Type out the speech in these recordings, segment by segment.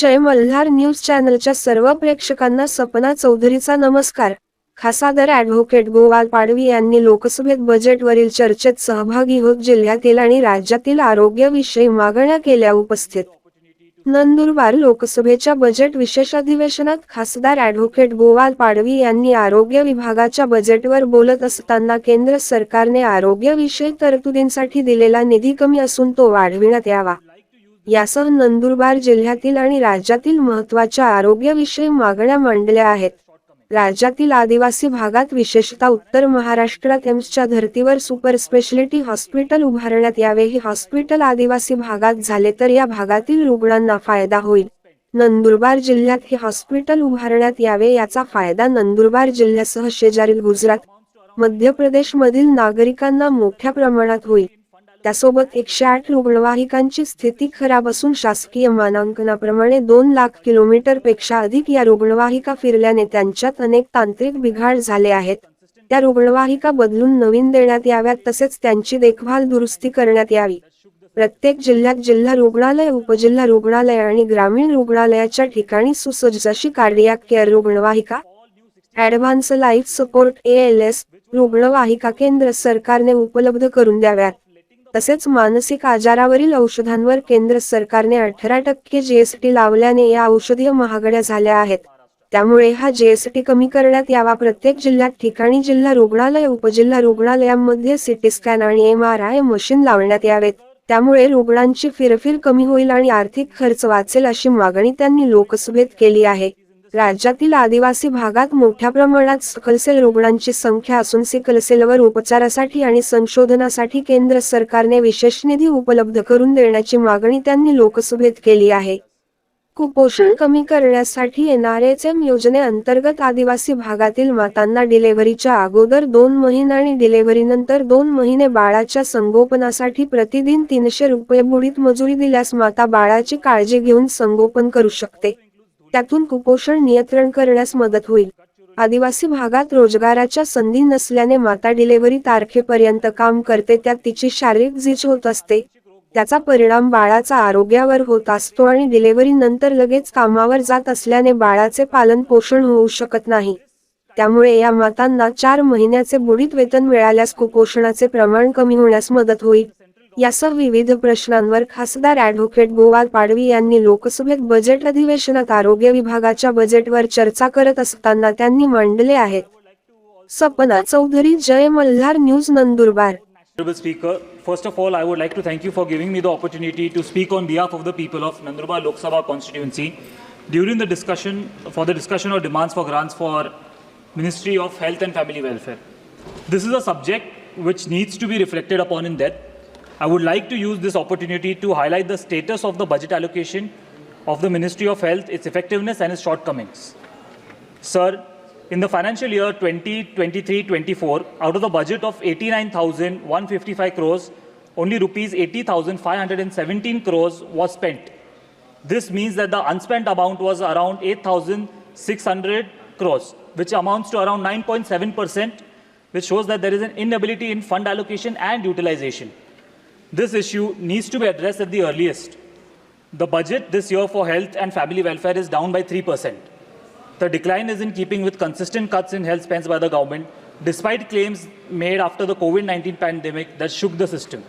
जय मल्हार न्यूज चॅनलच्या सर्व प्रेक्षकांना सपना चौधरीचा नमस्कार. खासादार ॲडव्होकेट गोवाल पाडवी यांनी लोकसभेत बजेटवरील चर्चेत सहभागी होत जिल्ह्यातील आणि राज्यातील आरोग्याविषयी मागण्या केल्या उपस्थित. नंदुरबार लोकसभेच्या बजेट विशेष अधिवेशनात खासदार ॲडव्होकेट गोवाल पाडवी यांनी आरोग्य विभागाच्या बजेटवर बोलत असताना केंद्र सरकारने आरोग्याविषयी तरतुदींसाठी दिलेला निधी कमी असून तो वाढविण्यात यावा. यासह नंदुरबार जिल्ह्यातील आणि राज्यातील महत्त्वाच्या आरोग्याविषयी मागण्या मांडल्या आहेत. राज्यातील आदिवासी भागात विशेषतः उत्तर महाराष्ट्रात एम्सच्या धर्तीवर सुपर स्पेशलिटी हॉस्पिटल उभारण्यात यावे हे हॉस्पिटल आदिवासी भागात झाले तर या भागातील रुग्णांना फायदा होईल. नंदुरबार जिल्ह्यात हे हॉस्पिटल उभारण्यात यावे याचा फायदा नंदुरबार जिल्ह्यासह शेजारील गुजरात मध्य प्रदेशमधील नागरिकांना मोठ्या प्रमाणात होईल. त्यासोबत एकशे आठ रुग्णवाहिकांची स्थिती खराब असून शासकीय मानांकनाप्रमाणे दोन लाख किलोमीटरपेक्षा अधिक या रुग्णवाहिका फिरल्याने त्यांच्यात अनेक तांत्रिक बिघाड झाले आहेत. त्या रुग्णवाहिका बदलून नवीन देण्यात याव्यात तसेच त्यांची देखभाल दुरुस्ती करण्यात यावी. प्रत्येक जिल्ह्यात जिल्हा रुग्णालय उपजिल्हा रुग्णालय आणि ग्रामीण रुग्णालयाच्या ठिकाणी सुसज्ज अशी कार्डियाक केअर रुग्णवाहिका ऍडव्हान्स लाईफ सपोर्ट एएलएस रुग्णवाहिका केंद्र सरकारने उपलब्ध करून द्याव्यात. तसेच मानसिक आजारावरील औषधांवर केंद्र सरकारने अठरा टक्के जीएसटी लावल्याने या औषधी महागड्या झाल्या आहेत. त्यामुळे हा जीएसटी कमी करण्यात यावा. प्रत्येक जिल्ह्यात ठिकाणी जिल्हा रुग्णालय उपजिल्हा रुग्णालयांमध्ये सिटी स्कॅन आणि एम आर आय मशीन लावण्यात यावेत. त्यामुळे रुग्णांची फिरफिर कमी होईल आणि आर्थिक खर्च वाचेल अशी मागणी त्यांनी लोकसभेत केली आहे. राज्यातील आदिवासी भागात मोठ्या प्रमाणात सकलसेल रुग्णांची संख्या असून सिकलसेलवर उपचारासाठी आणि संशोधनासाठी केंद्र सरकारने विशेष निधी उपलब्ध करून देण्याची मागणी त्यांनी लोकसभेत केली आहे. कुपोषण कमी करण्यासाठी एनआरएचएम योजनेअंतर्गत आदिवासी भागातील मातांना डिलेव्हरीच्या अगोदर दोन महिने आणि डिलेव्हरीनंतर दोन महिने बाळाच्या संगोपनासाठी प्रतिदिन तीनशे रुपये बुडीत मजुरी दिल्यास माता बाळाची काळजी घेऊन संगोपन करू शकते. त्यातून कुपोषण नियंत्रण करण्यास मदत होईल. आदिवासी भागात रोजगाराच्या संधी नसल्याने माता डिलेव्हरी तारखेपर्यंत काम करते त्यात तिची शारीरिक झीज होत असते. त्याचा परिणाम बाळाचा आरोग्यावर होत असतो आणि डिलेव्हरी नंतर लगेच कामावर जात असल्याने बाळाचे पालन पोषण होऊ शकत नाही. त्यामुळे या मातांना चार महिन्याचे बुडीत वेतन मिळाल्यास कुपोषणाचे प्रमाण कमी होण्यास मदत होईल. या सर्व विविध प्रश्नांवर खासदार ॲडव्होकेट गोवाल पाडवी यांनी लोकसभेत बजेट अधिवेशनात आरोग्य विभागाच्या बजेटवर चर्चा करत असताना त्यांनी मांडले आहेत. Sapna Chaudhary Jai Malhar news Nandurbar. Speaker first of all I would like to thank you for giving me the opportunity to speak on behalf of the people of Nandurbar Lok Sabha constituency during the discussion for the discussion of demand for grants for ministry of health and family welfare this is a subject which needs to be reflected upon in death I would like to use this opportunity to highlight the status of the budget allocation of the Ministry of Health, its effectiveness and its shortcomings. Sir, in the financial year 2023-24, out of the budget of 89,155 crores, only rupees 80,517 crores was spent. This means that the unspent amount was around 8,600 crores, which amounts to around 9.7%, which shows that there is an inability in fund allocation and utilization. This issue needs to be addressed at the earliest. The budget this year for health and family welfare is down by 3%. The decline is in keeping with consistent cuts in health spends by the government, despite claims made after the COVID 19 pandemic that shook the system.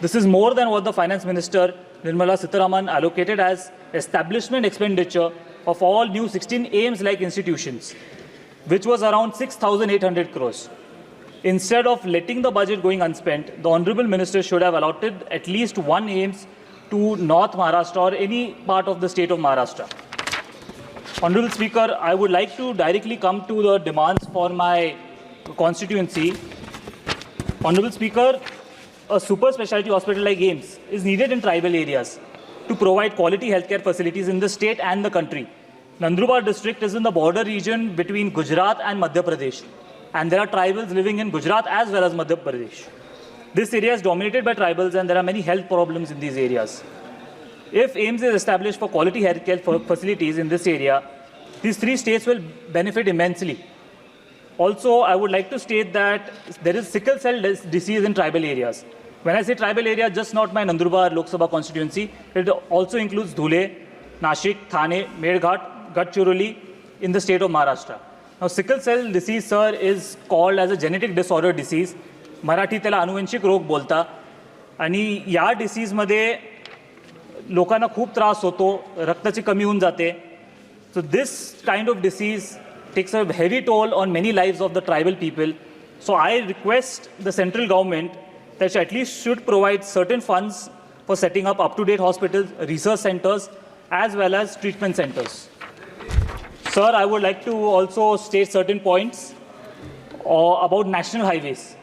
This is more than what the Finance Minister Nirmala Sitharaman allocated as establishment expenditure of all new 16 AIMS like institutions, which was around 6,800 crores. Instead of letting the budget going unspent, the Honorable Minister should have allotted at least one AIMS to North Maharashtra or any part of the state of Maharashtra. Honorable Speaker, I would like to directly come to the demands for my constituency. Honorable Speaker, a super specialty hospital like AIMS is needed in tribal areas to provide quality healthcare facilities in the state and the country. Nandurbar district is in the border region between Gujarat and Madhya Pradesh, and there are tribals living in Gujarat as well as Madhya Pradesh. This area is dominated by tribals, and there are many health problems in these areas. If AIMS is established for quality healthcare fa- facilities in this area, these three states will benefit immensely. Also, I would like to state that there is sickle cell disease in tribal areas. When I say tribal area, just not my Nandurbar Lok Sabha constituency, it also includes Dhule, Nashik, Thane, Medghat, Gadchiroli in the state of Maharashtra. Now, sickle cell disease, sir, is called as a genetic disorder disease. Marathi त्याला अनुवंशिक रोग बोलता आणि या डिसीजमध्ये लोकांना खूप त्रास होतो रक्ताची कमी होऊन जाते so this kind of disease takes a heavy toll on many lives of the tribal people so I request the central government that at least should provide certain funds for setting up up-to-date hospitals, research centers, as well as treatment centers. Sir, I would like to also state certain points uh, about national highways.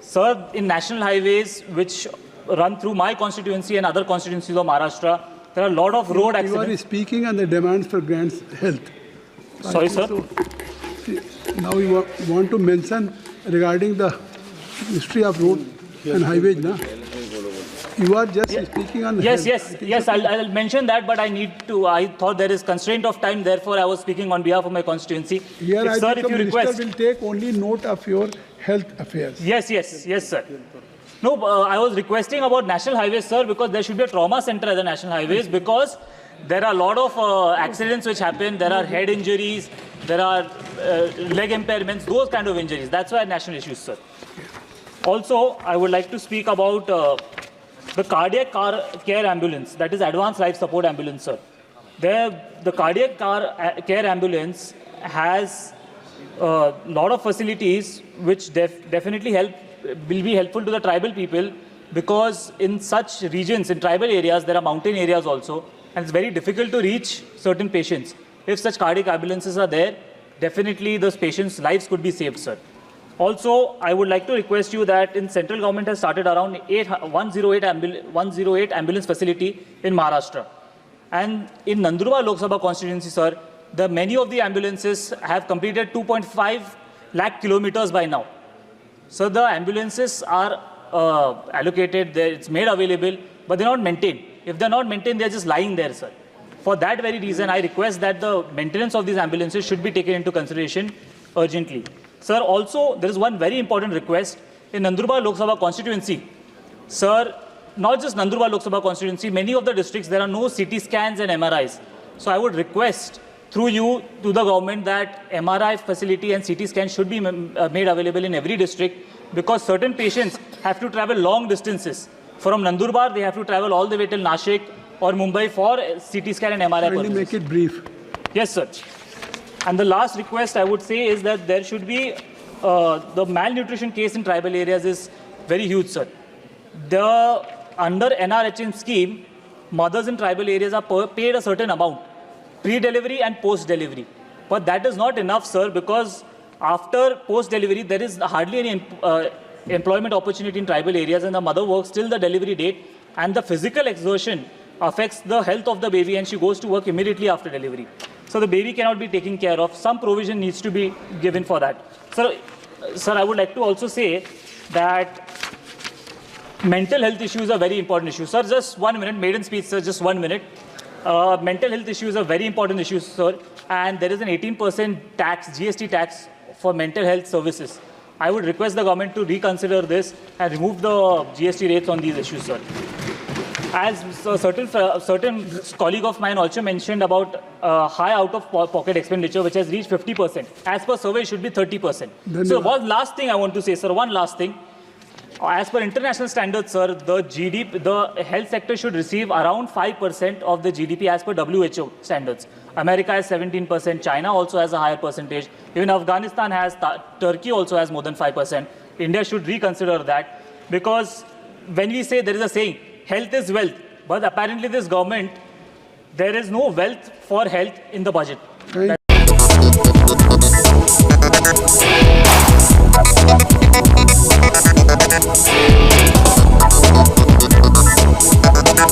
Sir, in national highways which run through my constituency and other constituencies of Maharashtra, there are a lot of road You are speaking on the demands for grants health. Sorry, sir. So, Now you want to mention regarding the history of road and highways, na? You are just speaking on the Yes, health. yes, yes. I'll, I'll mention that, but I need to, I thought there is constraint of time, therefore I was speaking on behalf of my constituency. Here If- I Sir, if you request. will take only note of your health affairs. Yes, yes, yes, sir. No, uh, I was requesting about national highways, sir, because there should be a trauma center at the national highways because there are a lot of uh, accidents which happen. There are head injuries, there are uh, leg impairments, those kind of injuries. That's why national issues, sir. Also, I would like to speak about uh, the cardiac car care ambulance, that is advanced life support ambulance, sir. There, the cardiac car uh, care ambulance has a lot of facilities which def- definitely help will be helpful to the tribal people because in such regions in tribal areas there are mountain areas also and it's very difficult to reach certain patients if such cardiac ambulances are there definitely those patients lives could be saved sir also i would like to request you that in central government has started around 8, 108, ambul- 108 ambulance facility in maharashtra and in Nandurbar Lok Sabha constituency, sir, the many of the ambulances have completed 2.5 lakh kilometers by now. So the ambulances are uh, allocated, it's made available, but they're not maintained. If they're not maintained, they're just lying there, sir. For that very reason, I request that the maintenance of these ambulances should be taken into consideration urgently. Sir, also, there is one very important request in Nandurbar Lok Sabha constituency. Sir, not just Nandurbar Lok Sabha constituency, many of the districts there are no CT scans and MRIs. So I would request through you to the government that MRI facility and CT scan should be uh, made available in every district because certain patients have to travel long distances. From Nandurbar, they have to travel all the way till Nashik or Mumbai for uh, CT scan and MRI purposes. make it brief. Yes, sir. And the last request I would say is that there should be uh, the malnutrition case in tribal areas is very huge, sir. The under NRHM scheme, mothers in tribal areas are paid a certain amount, pre-delivery and post-delivery. But that is not enough, sir, because after post-delivery there is hardly any uh, employment opportunity in tribal areas, and the mother works till the delivery date, and the physical exertion affects the health of the baby, and she goes to work immediately after delivery. So the baby cannot be taken care of. Some provision needs to be given for that. Sir, sir, I would like to also say that mental health issues are very important issues. Sir, just one minute, maiden speech, sir, just one minute. Uh, mental health issues are very important issues, sir, and there is an 18% tax, GST tax for mental health services. I would request the government to reconsider this and remove the GST rates on these issues, sir. As a certain a certain colleague of mine also mentioned about uh, high out of pocket expenditure, which has reached 50%. As per survey, it should be 30%. So, one last thing I want to say, sir. One last thing. As per international standards, sir, the GDP, the health sector should receive around 5% of the GDP as per WHO standards. America has 17%, China also has a higher percentage, even Afghanistan has, Turkey also has more than 5%. India should reconsider that because when we say there is a saying, health is wealth, but apparently this government, there is no wealth for health in the budget. Thank